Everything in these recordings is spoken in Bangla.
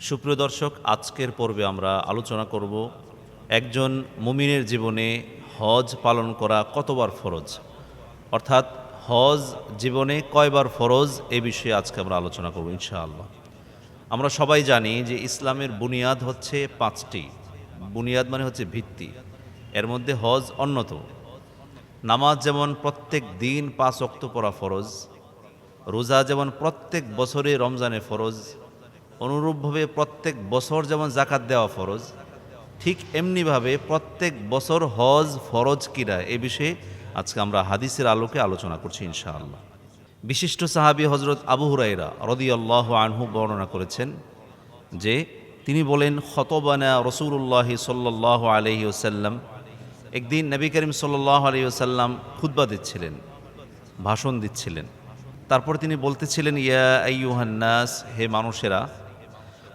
সুপ্রিয় দর্শক, আজকের পর্বে আমরা আলোচনা করব একজন মুমিনের জীবনে হজ পালন করা কতবার ফরজ? অর্থাৎ হজ জীবনে কয়বার ফরজ? এ বিষয়ে আজকে আমরা আলোচনা করব, ইনশাআল্লাহ। আমরা সবাই জানি যে ইসলামের বুনিয়াদ হচ্ছে পাঁচটি। বুনিয়াদ মানে হচ্ছে ভিত্তি। এর মধ্যে হজ অন্যতম। নামাজ যেমন প্রত্যেক দিন পাঁচ অক্ত পড়া ফরজ, রোজা যেমন প্রত্যেক বছরে রমজানে ফরজ অনুরূপভাবে প্রত্যেক বছর যেমন জাকাত দেওয়া ফরজ, ঠিক এমনিভাবে প্রত্যেক বছর হজ ফরজ কিরা এ বিষয়ে আজকে আমরা হাদিসের আলোকে আলোচনা করছি ইনশাআল্লাহ। বিশিষ্ট সাহাবী হজরত আবু হুরাইরা রদি আল্লাহ আনহু বর্ণনা করেছেন যে তিনি বলেন, খতবানা রসুল্লাহ সাল্লাহ আলহি ওসাল্লাম একদিন নবী করিম সাল্লাহ আলহি ওসাল্লাম খুদ্া দিচ্ছিলেন, ভাষণ দিচ্ছিলেন। তারপর তিনি বলতেছিলেন, ইয়া আইয়ুহান্নাস হে মানুষেরা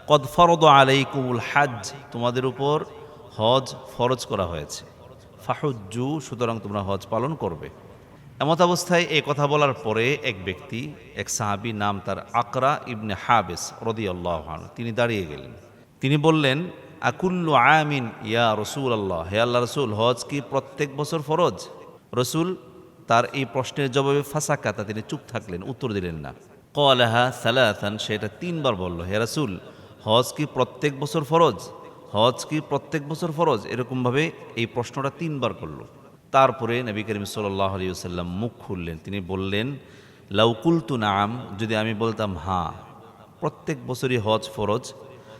কদ ফরদ আলাই আলাইকুমুল হাজ তোমাদের উপর হজ ফরজ করা হয়েছে। ফাহুজ্জু, সুতরাং তোমরা হজ পালন করবে। এমত অবস্থায় এই কথা বলার পরে এক ব্যক্তি, এক সাহাবি নাম তার আকরা ইবনে হাবেস রদি আল্লাহ তিনি দাঁড়িয়ে গেলেন। তিনি বললেন, আকুল্লু আমিন ইয়া রসুল আল্লাহ হে আল্লাহ রসুল, হজ কি প্রত্যেক বছর ফরজ? রসুল তার এই প্রশ্নের জবাবে ফাঁসাকাতা, তিনি চুপ থাকলেন, উত্তর দিলেন না। কলাহা সালাথান সেটা তিনবার বলল, হে রাসুল হজ কি প্রত্যেক বছর ফরজ? হজ কি প্রত্যেক বছর ফরজ? এরকমভাবে এই প্রশ্নটা তিনবার করল। তারপরে নবী করিম সাল্লাহ আলী সাল্লাম মুখ খুললেন। তিনি বললেন লাউকুলতু নাম যদি আমি বলতাম হ্যাঁ প্রত্যেক বছরই হজ ফরজ।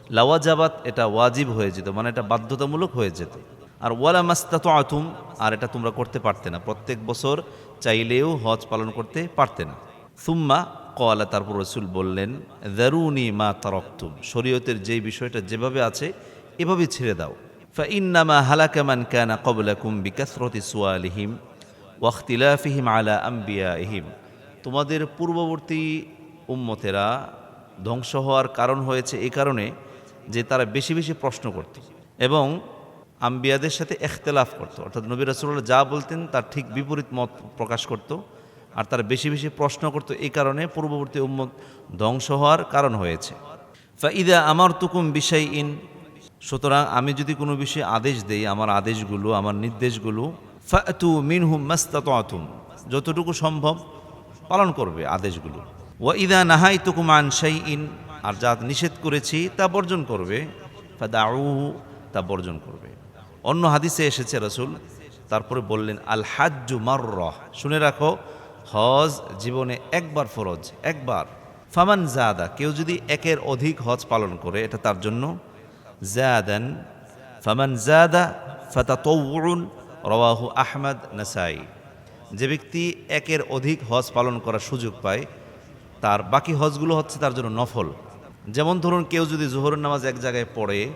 লাওয়াজাবাত এটা ওয়াজিব হয়ে যেত মানে এটা বাধ্যতামূলক হয়ে যেত। আর ওয়ালা মাস্তাত আতুম আর এটা তোমরা করতে পারতে না। প্রত্যেক বছর চাইলেও হজ পালন করতে পারতে না। সুম্মা কলা তারপর রসুল বললেন দারুনি মা তরক্তুম। শরীয়তের যেই বিষয়টা যেভাবে আছে এভাবে ছেড়ে দাও। ফাইন্নামা হালাকামান কানা কবলাকুম বিকাসরতি সুয়ালিহিম ওয়াখতিলাফিহিম আলা আম্বিয়া ইহিম তোমাদের পূর্ববর্তী উম্মতেরা ধ্বংস হওয়ার কারণ হয়েছে এই কারণে যে তারা বেশি বেশি প্রশ্ন করত এবং আম্বিয়াদের সাথে এখতেলাফ করত। অর্থাৎ নবী রসুল্লাহ যা বলতেন তার ঠিক বিপরীত মত প্রকাশ করত। আর তারা বেশি বেশি প্রশ্ন করত এই কারণে পূর্ববর্তী উম্মত ধ্বংস হওয়ার কারণ হয়েছে। ফাইদা আমার তুকুম বিষয় ইন সুতরাং আমি যদি কোনো বিষয়ে আদেশ দেই, আমার আদেশগুলো, আমার নির্দেশগুলো, ফাতু মিনহুম মাস্তাতুম যতটুকু সম্ভব পালন করবে আদেশগুলো। ও ইদা নাহাই তুকুমান শাই ইন আর যা নিষেধ করেছি তা বর্জন করবে। ফাদাউ তা বর্জন করবে। অন্য হাদিসে এসেছে রসুল, তারপরে বললেন, আল হাজ্জু মাররহ শুনে রাখো হজ জীবনে একবার ফরজ, একবার। ফামান জাদা, কেউ যদি একের অধিক হজ পালন করে, এটা তার জন্য। জাদান, ফামান জাদা ফাতাতউন রওয়াহু আহমদ নাসাই। যে ব্যক্তি একের অধিক হজ পালন করার সুযোগ পায়, তার বাকি হজগুলো হচ্ছে তার জন্য নফল। যেমন ধরুন, কেউ যদি জোহরের নামাজ এক জায়গায় পড়ে,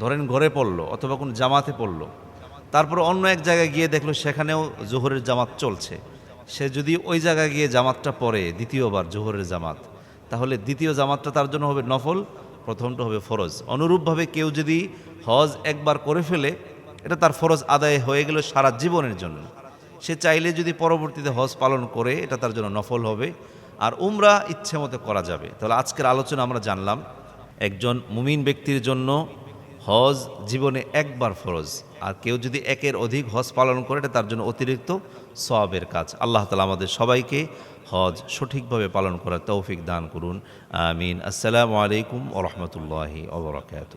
ধরেন ঘরে পড়ল অথবা কোনো জামাতে পড়ল, তারপর অন্য এক জায়গায় গিয়ে দেখল সেখানেও জোহরের জামাত চলছে। সে যদি ওই জায়গায় গিয়ে জামাতটা পরে দ্বিতীয়বার, জোহরের জামাত, তাহলে দ্বিতীয় জামাতটা তার জন্য হবে নফল, প্রথমটা হবে ফরজ। অনুরূপভাবে কেউ যদি হজ একবার করে ফেলে, এটা তার ফরজ আদায় হয়ে গেল সারা জীবনের জন্য। সে চাইলে যদি পরবর্তীতে হজ পালন করে, এটা তার জন্য নফল হবে। আর উমরা ইচ্ছে মতো করা যাবে। তাহলে আজকের আলোচনা আমরা জানলাম, একজন মুমিন ব্যক্তির জন্য হজ জীবনে একবার ফরজ। আর কেউ যদি একের অধিক হজ পালন করে তার জন্য অতিরিক্ত সবের কাজ। আল্লাহ তালা আমাদের সবাইকে হজ সঠিকভাবে পালন করার তৌফিক দান করুন। আমিন। আসসালামু আলাইকুম ও রহমতুল্লাহি ওবরাকাতু